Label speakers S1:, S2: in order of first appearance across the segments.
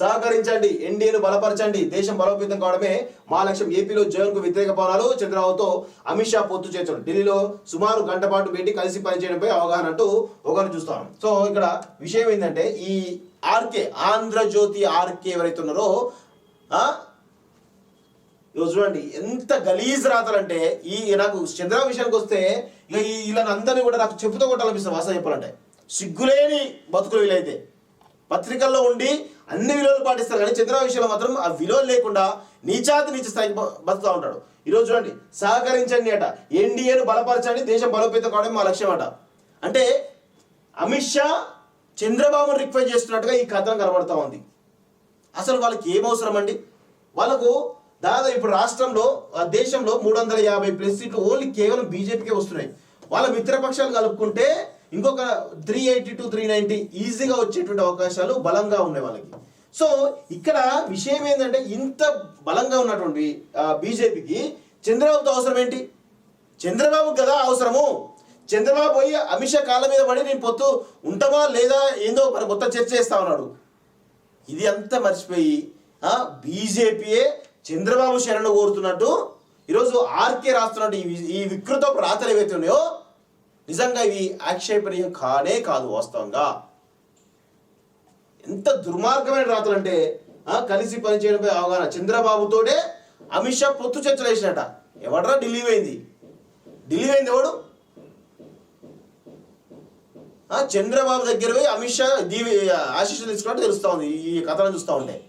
S1: సహకరించండి. ఎన్డీఏను బలపరచండి. దేశం బలోపేతం కావడమే మా లక్ష్యం ఏపీలో జగన్కు వ్యతిరేక పవనాలు చంద్రబాబుతో అమిత్ షా పొత్తు చేర్చడం ఢిల్లీలో సుమారు గంట పాటు పెట్టి కలిసి పనిచేయడంపై అవగాహన అంటూ ఒకరిని చూస్తాను. సో ఇక్కడ విషయం ఏంటంటే ఈ ఆర్కే ఆంధ్రజ్యోతి ఆర్కే ఎవరైతే ఉన్నారో చూడండి ఎంత గలీజ్ రాతలంటే ఈ నాకు చంద్రబాబు విషయానికి వస్తే ఇక ఈ ఇలా అందరినీ కూడా నాకు చెప్పుతో కొట్టాలనిపిస్తుంది వాసన చెప్పాలంటే. సిగ్గులేని బతుకులు వీలైతే పత్రికల్లో ఉండి అన్ని విలువలు పాటిస్తారు కానీ చంద్రబాబు విషయంలో మాత్రం ఆ విలువలు లేకుండా నీచాతి నీచ స్థాయికి బ- బతుకుతా ఉంటాడు. ఈరోజు చూడండి సహకరించండి అట. ఎన్డీఏను బలపరచండి దేశం బలోపేతం కావడం మా లక్ష్యం అట. అంటే అమిత్ షా చంద్రబాబును రిక్వెస్ట్ చేస్తున్నట్టుగా ఈ కథనం కనబడతా ఉంది. అసలు వాళ్ళకి ఏం అవసరం అండి? వాళ్ళకు దాదాపు ఇప్పుడు రాష్ట్రంలో ఆ దేశంలో మూడు వందల యాభై ప్లస్ సీట్లు ఓన్లీ కేవలం బీజేపీకే వస్తున్నాయి. వాళ్ళ మిత్రపక్షాలు కలుపుకుంటే ఇంకొక three eighty two three ninety ఈజీగా వచ్చేటువంటి అవకాశాలు బలంగా ఉన్నాయి వాళ్ళకి. సో ఇక్కడ విషయం ఏంటంటే ఇంత బలంగా ఉన్నటువంటి బీజేపీకి చంద్రబాబుతో అవసరం ఏంటి? చంద్రబాబు కదా అవసరము. చంద్రబాబు పోయి అమిత్ షా కాళ్ళ మీద పడి నేను పొత్తు ఉంటామా లేదా ఏందో మరి మొత్తం చర్చ చేస్తా ఉన్నాడు. ఇది అంతా మర్చిపోయి బీజేపీయే చంద్రబాబు శరణు కోరుతున్నట్టు ఈరోజు ఆర్కే రాస్తున్నట్టు ఈ వి- ఈ వికృత రాతలు ఏవైతే ఉన్నాయో నిజంగా ఇవి ఆక్షేపణీయం కానే కాదు వాస్తవంగా. ఎంత దుర్మార్గమైన రాతలు అంటే ఆ, కలిసి పనిచేయడంపై అవగాహన. చంద్రబాబుతోటే అమిత్ షా పొత్తు చర్చలు వేసినట. ఎవడరా ఢిల్లీ పోయింది? ఢిల్లీ పోయింది ఎవడు? ఆ, చంద్రబాబు దగ్గర పోయి అమిత్ షా దీవి ఆశీస్సులు తీసుకున్నట్టు తెలుస్తా ఉంది. ఈ కథను చూస్తూ ఉంటే.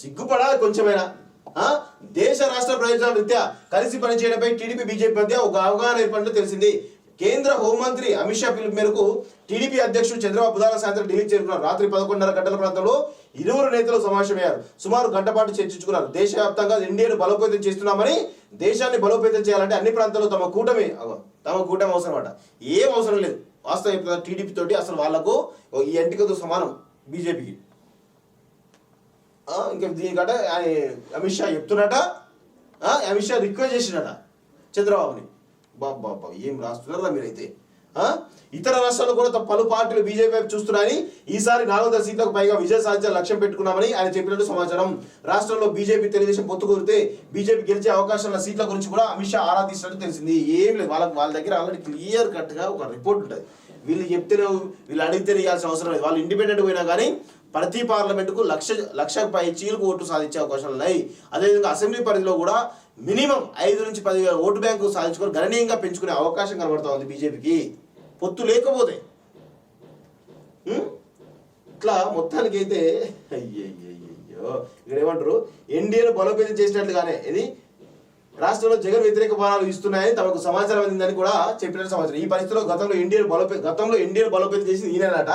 S1: సిగ్గుపడాలి కొంచెమైనా. ఆ? దేశ రాష్ట్ర ప్రయోజనాల రీత్యా కలిసి పనిచేయడంపై టీడీపీ బీజేపీ మధ్య ఒక అవగాహన ఏర్పడినట్టు తెలిసింది. కేంద్ర హోంమంత్రి అమిత్ షా పిలుపు మేరకు టీడీపీ అధ్యక్షుడు చంద్రబాబు బుధవారం సాయంత్రం ఢిల్లీ చేరుకున్నారు. రాత్రి పదకొండున్నర గంటల ప్రాంతంలో ఇరువురు నేతలు సమావేశమయ్యారు. సుమారు గంట పాటు చర్చించుకున్నారు. దేశవ్యాప్తంగా ఇండియాను బలోపేతం చేస్తున్నామని దేశాన్ని బలోపేతం చేయాలంటే అన్ని ప్రాంతాల్లో తమ కూటమి తమ కూటమి అవసరం అట ఏం అవసరం లేదు. వాస్తవం టీడీపీ తోటి అసలు వాళ్ళకు ఈ ఎంటికతో సమానం బీజేపీకి. ఇంకా దీనికట అమిత్ షా చెప్తున్నట అమిత్ షా రిక్వెస్ట్ చేసినట చంద్రబాబుని. బాబా ఏం రాస్తున్నారా మీరైతే? ఇతర రాష్ట్రాలు కూడా పలు పార్టీలు బీజేపీ వైపు చూస్తున్నాయని ఈసారి నాలుగు వందల సీట్లకు పైగా విజయ సాధించే లక్ష్యం పెట్టుకున్నామని ఆయన చెప్పినట్టు సమాచారం. రాష్ట్రంలో బీజేపీ తెలుగుదేశం పొత్తు కుదిరితే బీజేపీ గెలిచే అవకాశాల సీట్ల గురించి కూడా అమిత్ షా ఆరా తీసినట్టు తెలిసింది. ఏం లేదు వాళ్ళకి వాళ్ళ దగ్గర ఆల్రెడీ క్లియర్ కట్గా ఒక రిపోర్ట్ ఉంటుంది. వీళ్ళు చెప్తేనే వీళ్ళు అడిగితే ఇవ్వాల్సిన అవసరం లేదు. వాళ్ళు ఇండిపెండెంట్ పోయినా కానీ ప్రతి పార్లమెంటుకు లక్ష లక్షకు పై చీలకు ఓటు సాధించే అవకాశాలు ఉన్నాయి. అదేవిధంగా అసెంబ్లీ పరిధిలో కూడా మినిమం ఐదు నుంచి పదివేల ఓటు బ్యాంకు సాధించుకొని గణనీయంగా పెంచుకునే అవకాశం కనబడతా ఉంది బీజేపీకి. పొత్తు లేకపోతే. ఇట్లా మొత్తానికి అయితే అయ్యయ్యో ఇక్కడ ఏమంటారు? ఎన్డీఏను బలోపేతం చేసినట్లుగానే ఇది రాష్ట్రంలో జగన్ వ్యతిరేక బాణాలు ఇస్తున్నాయని తమకు సమాచారం అందిందని కూడా చెప్పినట్టు సమాచారం. ఈ పరిస్థితిలో గతంలో ఇండియన్ బలోపే గతంలో ఎన్డీఏ బలోపేతం చేసింది ఈయనట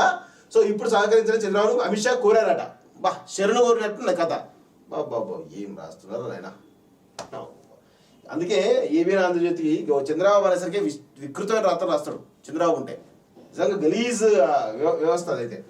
S1: సో ఇప్పుడు సహకరించిన చంద్రబాబు అమిత్ షా కోరారట. బా శరణు కోరినట్టు నా కథ. బాబా బాబా ఏం రాస్తున్నారు ఆయన అందుకే ఏబీ ఆంధ్రజ్యోతికి చంద్రబాబు అనేసరికి విస్- వికృతమైన రాత్రం రాస్తాడు. చంద్రబాబు ఉంటే. నిజంగా గలీజ్ వ్యవస్థ అదైతే.